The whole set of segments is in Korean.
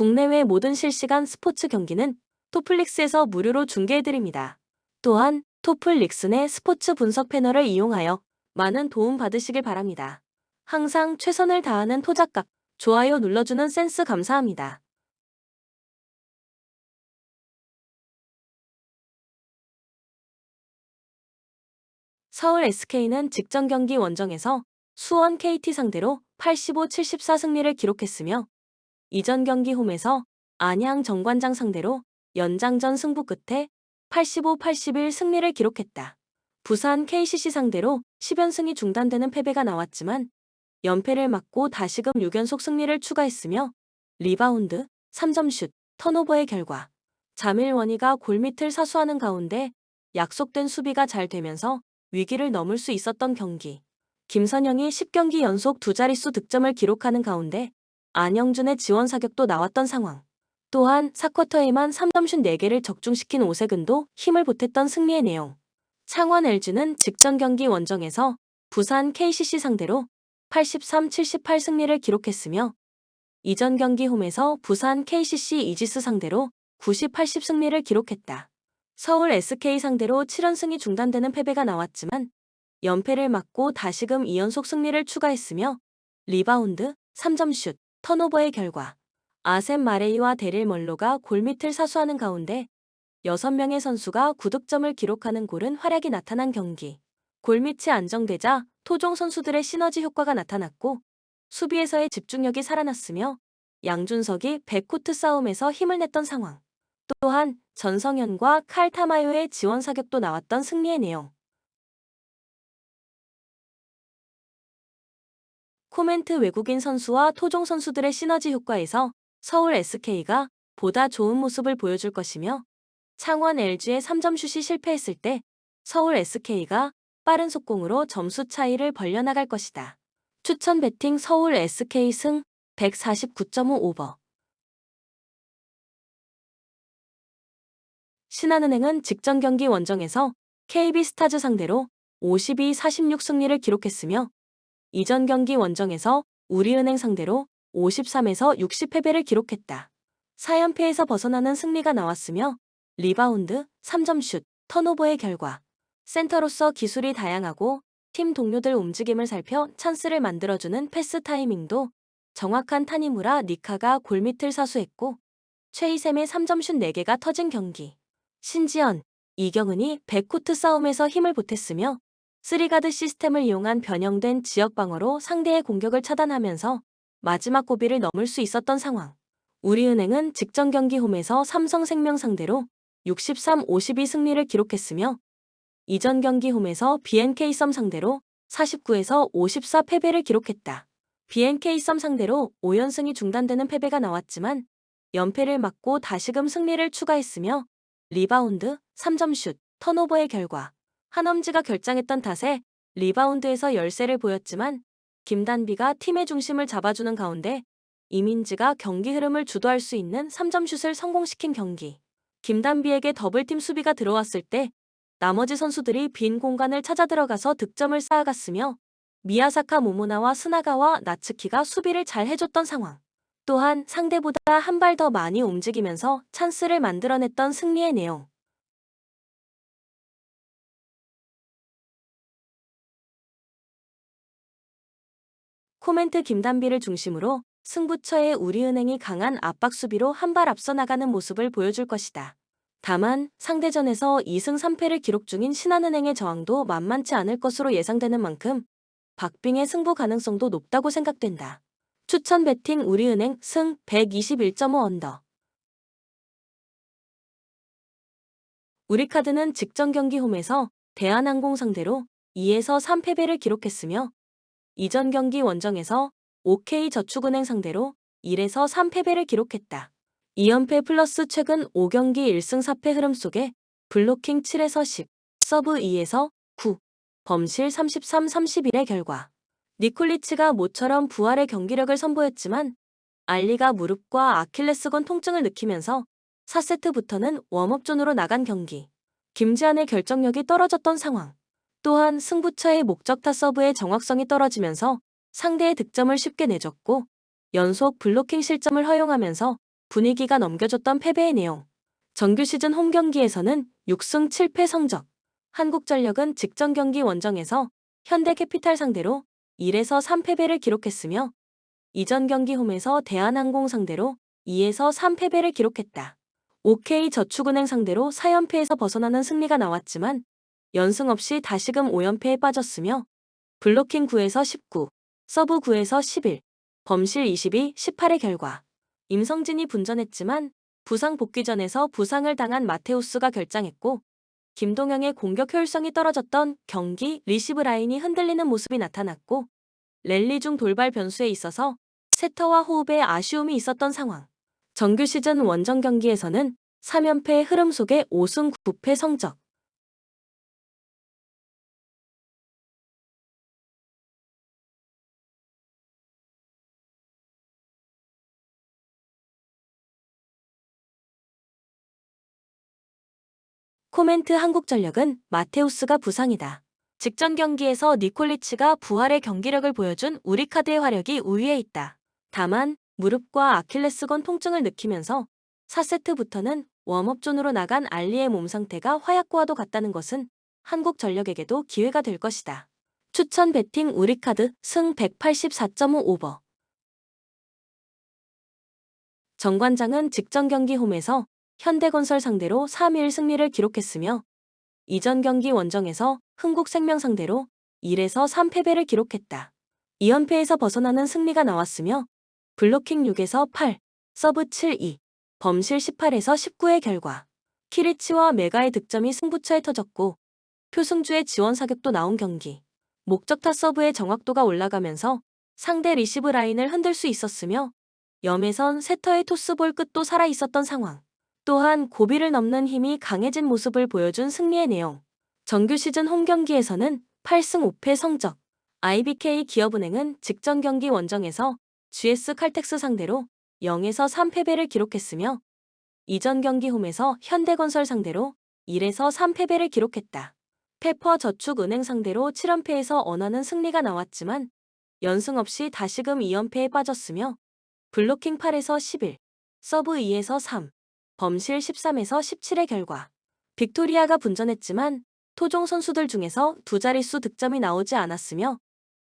국내외 모든 실시간 스포츠 경기는 토플릭스에서 무료로 중계해드립니다. 또한 토플릭스 내 스포츠 분석 패널을 이용하여 많은 도움 받으시길 바랍니다. 항상 최선을 다하는 토작각, 좋아요 눌러주는 센스 감사합니다. 서울 SK는 직전 경기 원정에서 수원 KT 상대로 85-74 승리를 기록했으며 이전 경기 홈에서 안양 정관장 상대로 연장전 승부 끝에 85-81 승리를 기록했다. 부산 KCC 상대로 10연승이 중단되는 패배가 나왔지만 연패를 막고 다시금 6연속 승리를 추가했으며 리바운드, 3점슛, 턴오버의 결과 자밀원이가 골밑을 사수하는 가운데 약속된 수비가 잘 되면서 위기를 넘을 수 있었던 경기. 김선영이 10경기 연속 두 자릿수 득점을 기록하는 가운데 안영준의 지원 사격도 나왔던 상황. 또한 4쿼터에만 3점슛 4개를 적중시킨 오세근도 힘을 보탰던 승리의 내용. 창원 LG는 직전 경기 원정에서 부산 KCC 상대로 83-78 승리를 기록했으며 이전 경기 홈에서 부산 KCC 이지스 상대로 90-80 승리를 기록했다. 서울 SK 상대로 7연승이 중단되는 패배가 나왔지만 연패를 막고 다시금 2연속 승리를 추가했으며 리바운드, 3점슛, 턴오버의 결과 아셈 마레이와 데릴 멀로가 골밑을 사수하는 가운데 6명의 선수가 9득점을 기록하는 골은 활약이 나타난 경기. 골밑이 안정되자 토종 선수들의 시너지 효과가 나타났고 수비에서의 집중력이 살아났으며 양준석이 백코트 싸움에서 힘을 냈던 상황. 또한 전성현과 칼 타마요의 지원 사격도 나왔던 승리의 내용. 코멘트 외국인 선수와 토종 선수들의 시너지 효과에서 서울 SK가 보다 좋은 모습을 보여줄 것이며 창원 LG의 3점 슛이 실패했을 때 서울 SK가 빠른 속공으로 점수 차이를 벌려나갈 것이다. 추천 배팅 서울 SK 승 149.5 오버 신한은행은 직전 경기 원정에서 KB스타즈 상대로 52-46 승리를 기록했으며 이전 경기 원정에서 우리은행 상대로 53에서 60 패배를 기록했다. 4연패에서 벗어나는 승리가 나왔으며 리바운드, 3점슛, 턴오버의 결과 센터로서 기술이 다양하고 팀 동료들 움직임을 살펴 찬스를 만들어주는 패스 타이밍도 정확한 타니무라 니카가 골밑을 사수했고 최이샘의 3점슛 4개가 터진 경기. 신지연, 이경은이 백코트 싸움에서 힘을 보탰으며 쓰리가드 시스템을 이용한 변형된 지역 방어로 상대의 공격을 차단하면서 마지막 고비를 넘을 수 있었던 상황. 우리은행은 직전 경기 홈에서 삼성생명 상대로 63-52 승리를 기록했으며 이전 경기 홈에서 BNK 썸 상대로 49에서 54 패배를 기록했다. BNK 썸 상대로 5연승이 중단되는 패배가 나왔지만 연패를 막고 다시금 승리를 추가했으며 리바운드, 3점슛, 턴오버의 결과 한엄지가 결장했던 탓에 리바운드에서 열세를 보였지만 김단비가 팀의 중심을 잡아주는 가운데 이민지가 경기 흐름을 주도할 수 있는 3점 슛을 성공시킨 경기. 김단비에게 더블팀 수비가 들어왔을 때 나머지 선수들이 빈 공간을 찾아 들어가서 득점을 쌓아갔으며 미야사카 모모나와 스나가와 나츠키가 수비를 잘 해줬던 상황. 또한 상대보다 한 발 더 많이 움직이면서 찬스를 만들어냈던 승리의 내용. 코멘트 김단비를 중심으로 승부처에 우리은행이 강한 압박 수비로 한 발 앞서 나가는 모습을 보여줄 것이다. 다만 상대전에서 2승 3패를 기록 중인 신한은행의 저항도 만만치 않을 것으로 예상되는 만큼 박빙의 승부 가능성도 높다고 생각된다. 추천 배팅 우리은행 승 121.5 언더 우리카드는 직전 경기 홈에서 대한항공 상대로 2에서 3패배를 기록했으며 이전 경기 원정에서 OK저축은행 상대로 1에서 3패배를 기록했다. 2연패 플러스 최근 5경기 1승 4패 흐름 속에 블로킹 7에서 10, 서브 2에서 9, 범실 33-31의 결과 니콜리치가 모처럼 부활의 경기력을 선보였지만 알리가 무릎과 아킬레스건 통증을 느끼면서 4세트부터는 웜업존으로 나간 경기. 김지한의 결정력이 떨어졌던 상황. 또한 승부처의 목적타 서브의 정확성이 떨어지면서 상대의 득점을 쉽게 내줬고 연속 블로킹 실점을 허용하면서 분위기가 넘겨줬던 패배의 내용. 정규 시즌 홈 경기에서는 6승 7패 성적. 한국전력은 직전 경기 원정에서 현대캐피탈 상대로 1에서 3패배를 기록했으며 이전 경기 홈에서 대한항공 상대로 2에서 3패배를 기록했다. OK저축은행 상대로 4연패에서 벗어나는 승리가 나왔지만 연승 없이 다시금 5연패에 빠졌으며 블로킹 9에서 19, 서브 9에서 11, 범실 22, 18의 결과 임성진이 분전했지만 부상 복귀전에서 부상을 당한 마테우스가 결장했고 김동영의 공격 효율성이 떨어졌던 경기 리시브 라인이 흔들리는 모습이 나타났고 랠리 중 돌발 변수에 있어서 세터와 호흡에 아쉬움이 있었던 상황. 정규 시즌 원정 경기에서는 3연패의 흐름 속에 5승 9패 성적. 코멘트 한국전력은 마테우스가 부상이다. 직전 경기에서 니콜리치가 부활의 경기력을 보여준 우리 카드의 화력이 우위에 있다. 다만 무릎과 아킬레스건 통증을 느끼면서 4세트부터는 웜업존으로 나간 알리의 몸 상태가 화약고와도 같다는 것은 한국전력에게도 기회가 될 것이다. 추천 배팅 우리카드 승 184.5 오버 정관장은 직전 경기 홈에서 현대건설 상대로 3일 승리를 기록했으며 이전 경기 원정에서 흥국생명 상대로 1에서 3패배를 기록했다. 2연패에서 벗어나는 승리가 나왔으며 블로킹 6에서 8, 서브 7, 2, 범실 18에서 19의 결과 키리치와 메가의 득점이 승부처에 터졌고 표승주의 지원 사격도 나온 경기. 목적타 서브의 정확도가 올라가면서 상대 리시브 라인을 흔들 수 있었으며 염에선 세터의 토스볼 끝도 살아있었던 상황. 또한 고비를 넘는 힘이 강해진 모습을 보여준 승리의 내용. 정규 시즌 홈 경기에서는 8승 5패 성적. IBK 기업은행은 직전 경기 원정에서 GS 칼텍스 상대로 0에서 3패배를 기록했으며 이전 경기 홈에서 현대건설 상대로 1에서 3패배를 기록했다. 페퍼 저축은행 상대로 7연패에서 언하는 승리가 나왔지만 연승 없이 다시금 2연패에 빠졌으며 블로킹 8에서 11, 서브 2에서 3, 범실 13에서 17의 결과 빅토리아가 분전했지만 토종 선수들 중에서 두 자릿수 득점이 나오지 않았으며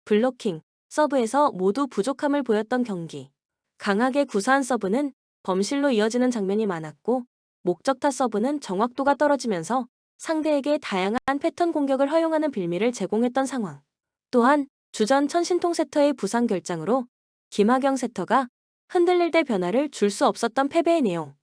블로킹, 서브에서 모두 부족함을 보였던 경기. 강하게 구사한 서브는 범실로 이어지는 장면이 많았고 목적타 서브는 정확도가 떨어지면서 상대에게 다양한 패턴 공격을 허용하는 빌미를 제공했던 상황. 또한 주전 천신통 세터의 부상 결장으로 김하경 세터가 흔들릴 때 변화를 줄 수 없었던 패배의 내용.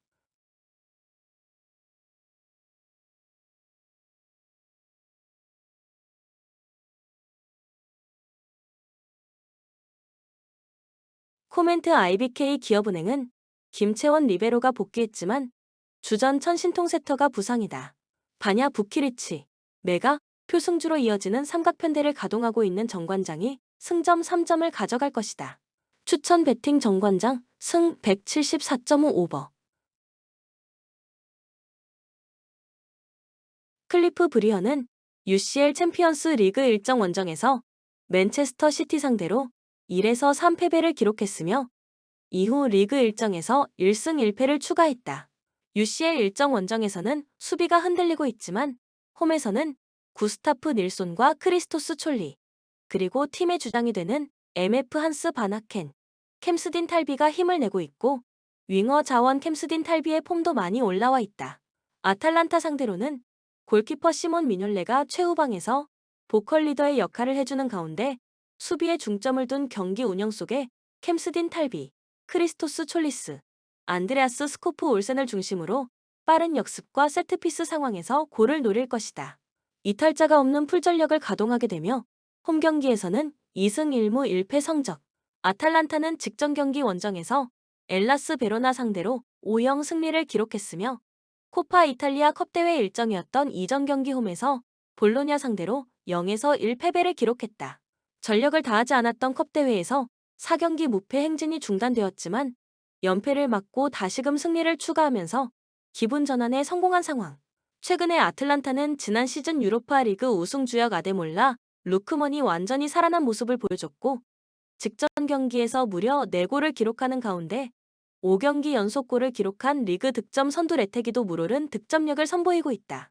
코멘트 IBK 기업은행은 김채원 리베로가 복귀했지만 주전 천신통 세터가 부상이다. 바냐 부키리치, 메가, 표승주로 이어지는 삼각편대를 가동하고 있는 정관장이 승점 3점을 가져갈 것이다. 추천 배팅 정관장 승 174.5 오버 클리프 브리언은 UCL 챔피언스 리그 일정 원정에서 맨체스터 시티 상대로 1에서 3패배를 기록했으며 이후 리그 일정에서 1승 1패를 추가했다. UCL 일정 원정에서는 수비가 흔들리고 있지만 홈에서는 구스타프 닐손과 크리스토스 촐리 그리고 팀의 주장이 되는 MF 한스 바나켄, 캠스딘 탈비가 힘을 내고 있고 윙어 자원 캠스딘 탈비의 폼도 많이 올라와 있다. 아탈란타 상대로는 골키퍼 시몬 미뇰레가 최후방에서 보컬 리더의 역할을 해주는 가운데 수비에 중점을 둔 경기 운영 속에 캠스딘 탈비, 크리스토스 촐리스, 안드레아스 스코프 올센을 중심으로 빠른 역습과 세트피스 상황에서 골을 노릴 것이다. 이탈자가 없는 풀전력을 가동하게 되며 홈 경기에서는 2승 1무 1패 성적. 아탈란타는 직전 경기 원정에서 엘라스 베로나 상대로 5영 승리를 기록했으며 코파 이탈리아 컵대회 일정이었던 이전 경기 홈에서 볼로냐 상대로 0에서 1패배를 기록했다. 전력을 다하지 않았던 컵대회에서 4경기 무패 행진이 중단되었지만 연패를 막고 다시금 승리를 추가하면서 기분 전환에 성공한 상황. 최근에 아틀란타는 지난 시즌 유로파 리그 우승 주역 아데몰라, 루크먼이 완전히 살아난 모습을 보여줬고 직전 경기에서 무려 4골을 기록하는 가운데 5경기 연속 골을 기록한 리그 득점 선두 레테기도 물오른 득점력을 선보이고 있다.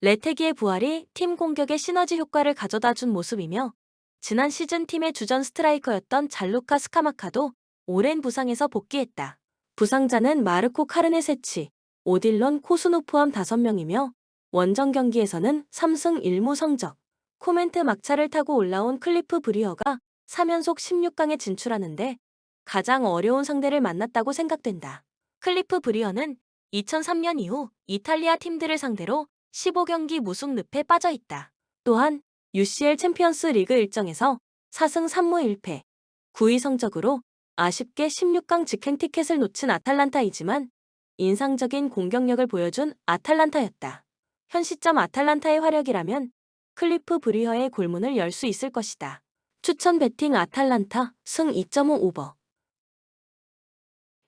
레테기의 부활이 팀 공격에 시너지 효과를 가져다 준 모습이며 지난 시즌 팀의 주전 스트라이커였던 잘루카 스카마카도 오랜 부상에서 복귀했다. 부상자는 마르코 카르네세치, 오딜런 코스노 포함 5명이며 원정 경기에서는 3승 1무 성적, 코멘트 막차를 타고 올라온 클리프 브리어가 3연속 16강에 진출하는데 가장 어려운 상대를 만났다고 생각된다. 클리프 브리어는 2003년 이후 이탈리아 팀들을 상대로 15경기 무승 늪에 빠져 있다. 또한 UCL 챔피언스 리그 일정에서 4승 3무 1패, 9위 성적으로 아쉽게 16강 직행 티켓을 놓친 아탈란타이지만 인상적인 공격력을 보여준 아탈란타였다. 현 시점 아탈란타의 화력이라면 클리프 브리허의 골문을 열 수 있을 것이다. 추천 배팅 아탈란타 승 2.5 오버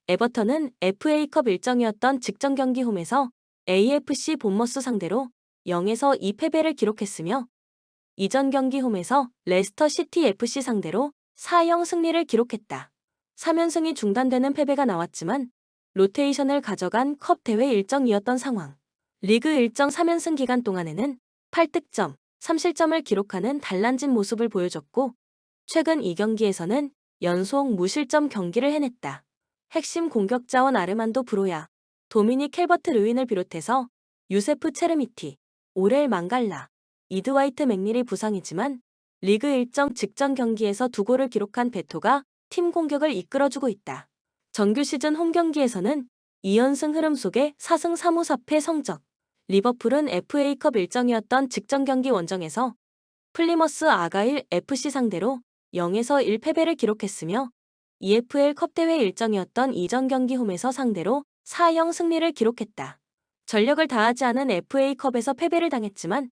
에버턴은 FA컵 일정이었던 직전 경기 홈에서 AFC 본머스 상대로 0에서 2패배를 기록했으며 이전 경기 홈에서 레스터 시티 FC 상대로 4-0 승리를 기록했다. 3연승이 중단되는 패배가 나왔지만 로테이션을 가져간 컵 대회 일정이었던 상황. 리그 일정 3연승 기간 동안에는 8득점, 3실점을 기록하는 달라진 모습을 보여줬고 최근 2경기에서는 연속 무실점 경기를 해냈다. 핵심 공격 자원 아르만도 브로야, 도미닉 켈버트 르윈을 비롯해서 유세프 체르미티, 오렐 망갈라, 이드와이트 맥닐이 부상이지만 리그 일정 직전 경기에서 두 골을 기록한 베토가 팀 공격을 이끌어주고 있다. 정규 시즌 홈 경기에서는 2연승 흐름 속에 4승 3무 4패 성적. 리버풀은 FA컵 일정이었던 직전 경기 원정에서 플리머스 아가일 FC 상대로 0에서 1패배를 기록했으며 EFL 컵 대회 일정이었던 이전 경기 홈에서 상대로 4-0 승리를 기록했다. 전력을 다하지 않은 FA컵에서 패배를 당했지만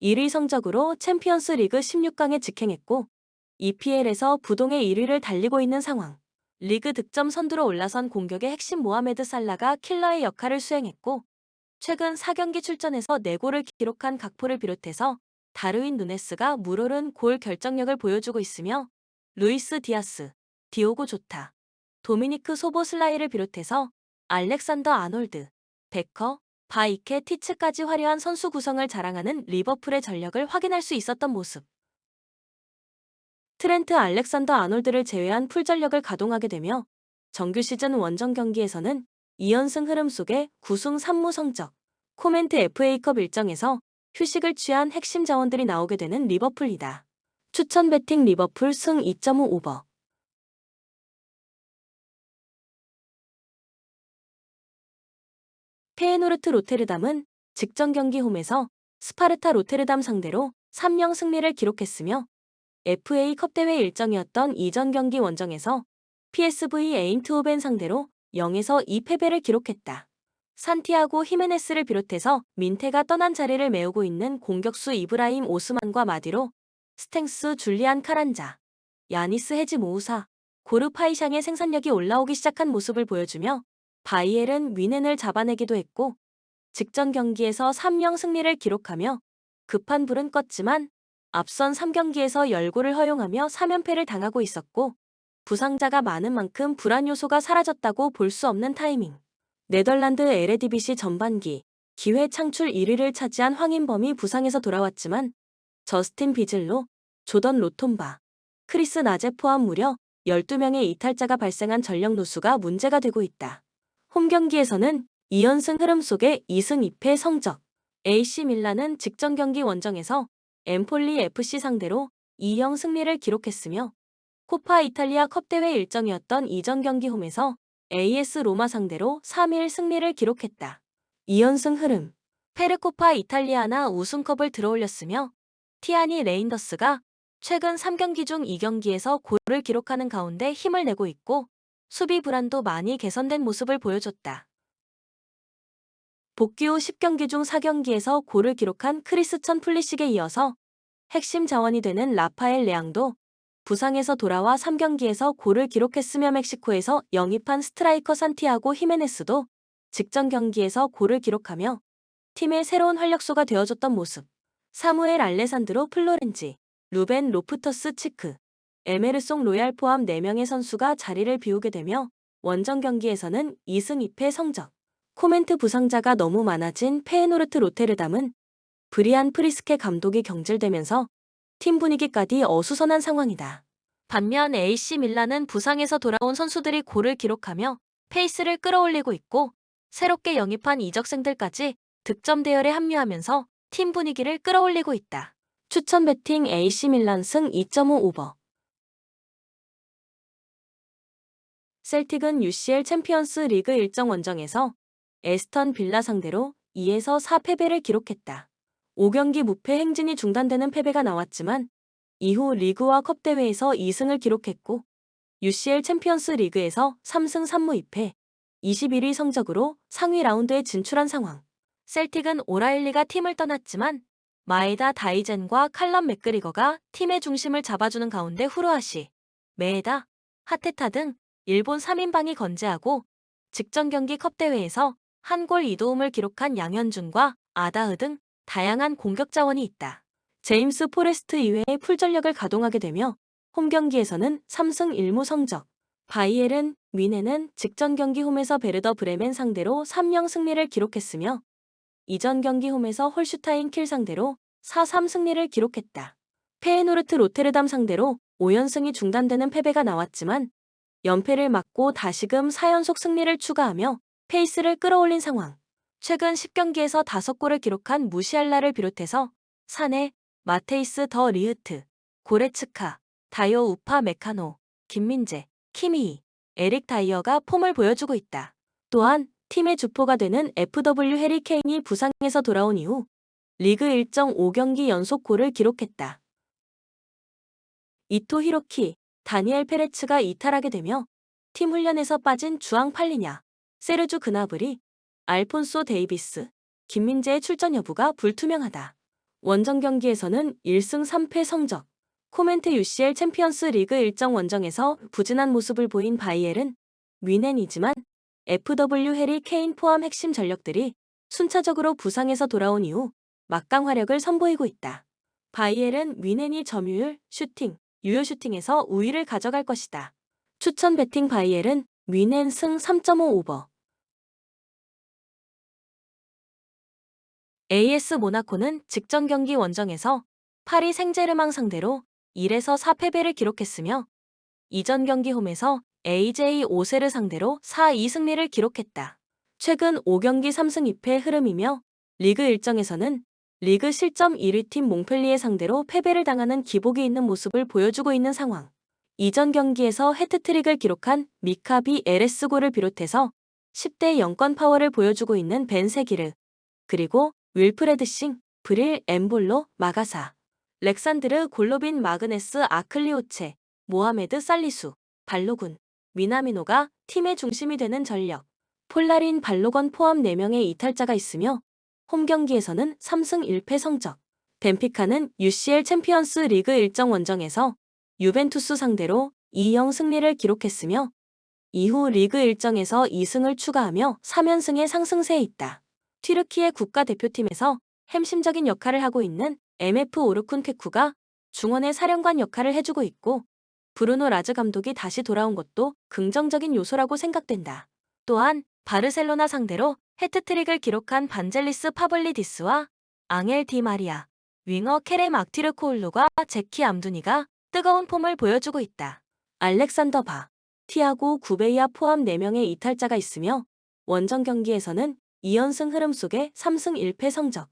1위 성적으로 챔피언스 리그 16강에 직행했고 EPL에서 부동의 1위를 달리고 있는 상황. 리그 득점 선두로 올라선 공격의 핵심 모하메드 살라가 킬러의 역할을 수행했고 최근 4경기 출전에서 4골을 기록한 각포를 비롯해서 다르윈 누네스가 물오른 골 결정력을 보여주고 있으며 루이스 디아스, 디오고 조타, 도미니크 소보슬라이를 비롯해서 알렉산더 아놀드, 베커, 바이케 티츠까지 화려한 선수 구성을 자랑하는 리버풀의 전력을 확인할 수 있었던 모습. 트렌트 알렉산더 아놀드를 제외한 풀 전력을 가동하게 되며 정규 시즌 원정 경기에서는 2연승 흐름 속에 9승 3무 성적, 코멘트 FA컵 일정에서 휴식을 취한 핵심 자원들이 나오게 되는 리버풀이다. 추천 배팅 리버풀 승 2.5 오버 페에노르트 로테르담은 직전 경기 홈에서 스파르타 로테르담 상대로 3령 승리를 기록했으며 FA컵 대회 일정이었던 이전 경기 원정에서 PSV 에인트호벤 상대로 0에서 2패배를 기록했다. 산티아고 히메네스를 비롯해서 민테가 떠난 자리를 메우고 있는 공격수 이브라임 오스만과 마디로 스탱스 줄리안 카란자, 야니스 헤지 모우사, 고르파이샹의 생산력이 올라오기 시작한 모습을 보여주며 바이엘은 위넨을 잡아내기도 했고 직전 경기에서 3령 승리를 기록하며 급한 불은 껐지만 앞선 3경기에서 열골을 허용하며 3연패를 당하고 있었고 부상자가 많은 만큼 불안 요소가 사라졌다고 볼 수 없는 타이밍. 네덜란드 에레디비시 전반기 기회 창출 1위를 차지한 황인범이 부상에서 돌아왔지만 저스틴 비즐로, 조던 로톤바, 크리스 나제 포함 무려 12명의 이탈자가 발생한 전력 누수가 문제가 되고 있다. 홈 경기에서는 2연승 흐름 속에 2승 2패 성적. AC 밀란은 직전 경기 원정에서 엠폴리 FC 상대로 2형 승리를 기록했으며 코파 이탈리아 컵 대회 일정이었던 이전 경기 홈에서 AS 로마 상대로 3일 승리를 기록했다. 2연승 흐름. 페르코파 이탈리아나 우승컵을 들어올렸으며 티아니 레인더스가 최근 3경기 중 2경기에서 골을 기록하는 가운데 힘을 내고 있고 수비 불안도 많이 개선된 모습을 보여줬다. 복귀 후 10경기 중 4경기에서 골을 기록한 크리스천 플리식에 이어서 핵심 자원이 되는 라파엘 레앙도 부상에서 돌아와 3경기에서 골을 기록했으며 멕시코에서 영입한 스트라이커 산티아고 히메네스도 직전 경기에서 골을 기록하며 팀의 새로운 활력소가 되어줬던 모습. 사무엘 알레산드로 플로렌지, 루벤 로프터스 치크, 에메르송 로얄 포함 4명의 선수가 자리를 비우게 되며 원정 경기에서는 2승 2패 성적. 코멘트 부상자가 너무 많아진 페에노르트 로테르담은 브리안 프리스케 감독이 경질되면서 팀 분위기까지 어수선한 상황이다. 반면 AC 밀란은 부상에서 돌아온 선수들이 골을 기록하며 페이스를 끌어올리고 있고 새롭게 영입한 이적생들까지 득점 대열에 합류하면서 팀 분위기를 끌어올리고 있다. 추천 배팅 AC 밀란 승 2.5 오버. 셀틱은 UCL 챔피언스 리그 일정 원정에서 에스턴 빌라 상대로 2에서 4패배를 기록했다. 5경기 무패 행진이 중단되는 패배가 나왔지만 이후 리그와 컵 대회에서 2승을 기록했고 UCL 챔피언스 리그에서 3승 3무 2패 21위 성적으로 상위 라운드에 진출한 상황. 셀틱은 오라일리가 팀을 떠났지만 마에다 다이젠과 칼럼 맥그리거가 팀의 중심을 잡아주는 가운데 후루아시, 메에다, 하테타 등 일본 3인방이 건재하고 직전 경기 컵 대회에서 한 골 2도움을 기록한 양현준과 아다흐 등 다양한 공격 자원이 있다. 제임스 포레스트 이외의 풀전력을 가동하게 되며 홈 경기에서는 3승 1무 성적. 바이엘은 위네는 직전 경기 홈에서 베르더 브레멘 상대로 3령 승리를 기록했으며 이전 경기 홈에서 홀슈타인 킬 상대로 4-3 승리를 기록했다. 페에노르트 로테르담 상대로 5연승이 중단되는 패배가 나왔지만 연패를 막고 다시금 4연속 승리를 추가하며 페이스를 끌어올린 상황. 최근 10경기에서 5골을 기록한 무시알라를 비롯해서 사네, 마테이스 더 리흐트, 고레츠카, 다요 우파 메카노, 김민재, 키미히, 에릭 다이어가 폼을 보여주고 있다. 또한 팀의 주포가 되는 FW 해리 케인이 부상에서 돌아온 이후 리그 일정 5경기 연속 골을 기록했다. 이토 히로키, 다니엘 페레츠가 이탈하게 되며 팀 훈련에서 빠진 주앙 팔리냐, 세르주 그나브리, 알폰소 데이비스, 김민재의 출전 여부가 불투명하다. 원정 경기에서는 1승 3패 성적. 코멘트 UCL 챔피언스 리그 일정 원정에서 부진한 모습을 보인 바이엘은 위넨이지만 FW 해리 케인 포함 핵심 전력들이 순차적으로 부상에서 돌아온 이후 막강 화력을 선보이고 있다. 바이엘은 위넨이 점유율, 슈팅, 유효 슈팅에서 우위를 가져갈 것이다. 추천 배팅 바이엘은 위넨 승 3.5 오버. AS 모나코는 직전 경기 원정에서 파리 생제르망 상대로 1에서 4패배를 기록했으며 이전 경기 홈에서 AJ 오세르 상대로 4-2 승리를 기록했다. 최근 5경기 3승 2패 흐름이며 리그 일정에서는 리그 실점 1위 팀 몽펠리에 상대로 패배를 당하는 기복이 있는 모습을 보여주고 있는 상황. 이전 경기에서 해트트릭을 기록한 미카비 에레스고를 비롯해서 10대 영권 파워를 보여주고 있는 벤세기르, 그리고 윌프레드 싱, 브릴 엠볼로, 마가사, 렉산드르 골로빈 마그네스 아클리오체, 모하메드 살리수, 발로군, 미나미노가 팀의 중심이 되는 전력. 폴라린 발로건 포함 4명의 이탈자가 있으며 홈 경기에서는 3승 1패 성적. 벤피카는 UCL 챔피언스 리그 일정 원정에서 유벤투스 상대로 2영 승리를 기록했으며 이후 리그 일정에서 2승을 추가하며 3연승의 상승세에 있다. 튀르키의 국가대표팀에서 햄심적인 역할을 하고 있는 MF 오르쿤 쾌쿠가 중원의 사령관 역할을 해주고 있고 브루노 라즈 감독이 다시 돌아온 것도 긍정적인 요소라고 생각된다. 또한 바르셀로나 상대로 해트트릭을 기록한 반젤리스 파블리디스와 앙엘 디마리아, 윙어 케레 막티르 코울루가 제키 암두니가 뜨거운 폼을 보여주고 있다. 알렉산더 바, 티아고 구베이아 포함 4명의 이탈자가 있으며 원정 경기에서는 2연승 흐름 속에 3승 1패 성적.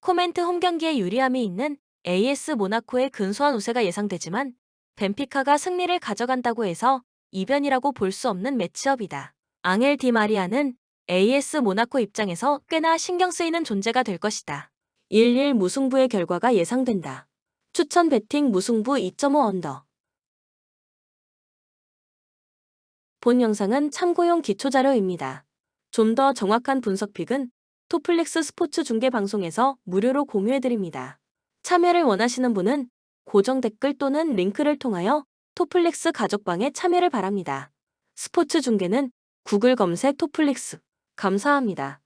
코멘트 홈 경기에 유리함이 있는 AS 모나코의 근소한 우세가 예상되지만 벤피카가 승리를 가져간다고 해서 이변이라고 볼 수 없는 매치업이다. 앙헬 디마리아는 AS 모나코 입장에서 꽤나 신경 쓰이는 존재가 될 것이다. 1-1 무승부의 결과가 예상된다. 추천 배팅 무승부 2.5 언더. 본 영상은 참고용 기초자료입니다. 좀 더 정확한 분석픽은 토플렉스 스포츠 중계 방송에서 무료로 공유해드립니다. 참여를 원하시는 분은 고정 댓글 또는 링크를 통하여 토플렉스 가족방에 참여를 바랍니다. 스포츠 중계는 구글 검색 토플렉스. 감사합니다.